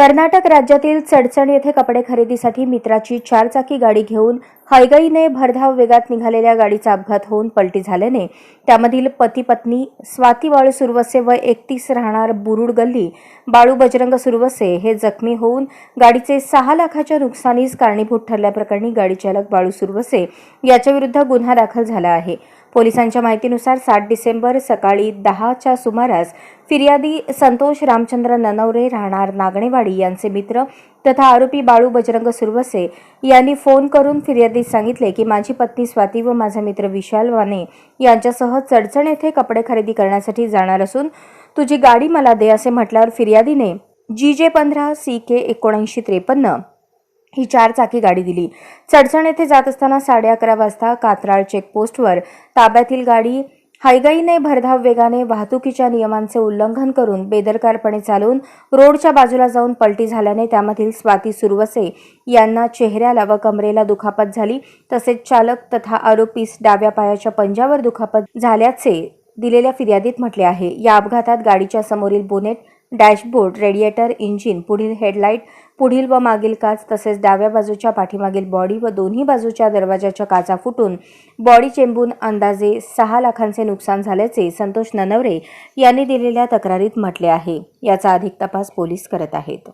कर्नाटक राज्यातील चडचण येथे कपडे खरेदीसाठी मित्राची चारचाकी गाडी घेऊन हयगईने भरधाव वेगात निघालेल्या गाडीचा अपघात होऊन पलटी झाल्याने त्यामधील पती पत्नी स्वाती बाळू सुरवसे व एकतीस राहणार बुरुड गल्ली बाळू बजरंग सुरवसे हे जखमी होऊन गाडीचे सहा लाखाच्या नुकसानीस कारणीभूत ठरल्याप्रकरणी गाडी चालक बाळू सुरवसे याच्याविरुद्ध गुन्हा दाखल झाला आहे. पोलिसांच्या माहितीनुसार सात डिसेंबर सकाळी दहाच्या सुमारास फिर्यादी संतोष रामचंद्र ननवरे राहणार नागणेवाडी यांचे मित्र तथा आरोपी बाळू बजरंग सुरवसे यांनी फोन करून फिर्यादीत सांगितले की माझी पत्नी स्वाती व माझा मित्र विशाल वाने यांच्यासह चडचण येथे कपडे खरेदी करण्यासाठी जाणार असून तुझी गाडी मला दे असे म्हटल्यावर फिर्यादीने जी जे पंधरा सी के एकोणऐंशी त्रेपन्न ही चार चाकी गाडी दिली. चडचण येथे जात असताना साडे अकरा वाजता कात्राळ चेकपोस्टवर ताब्यातील गाडी हायगाईने भरधाव वेगाने वाहतुकीच्या नियमांचे उल्लंघन करून बेदरकारपणे चालवून रोडच्या बाजूला जाऊन पलटी झाल्याने त्यामधील स्वाती सुरवसे यांना चेहऱ्याला व कमरेला दुखापत झाली. तसेच चालक तथा आरोपीस डाव्या पायाच्या पंजावर दुखापत झाल्याचे दिलेल्या फिर्यादीत म्हटले आहे. या अपघातात गाडीच्या समोरील बोनेट डॅशबोर्ड रेडिएटर इंजिन पुढील हेडलाईट पुढील व मागील काच तसेच डाव्या बाजूच्या पाठीमागील बॉडी व दोन्ही बाजूच्या दरवाजाच्या काचा फुटून बॉडी चेंबून अंदाजे सहा लाखांचे नुकसान झाल्याचे संतोष ननवरे यांनी दिलेल्या तक्रारीत म्हटले आहे. याचा अधिक तपास पोलीस करत आहेत.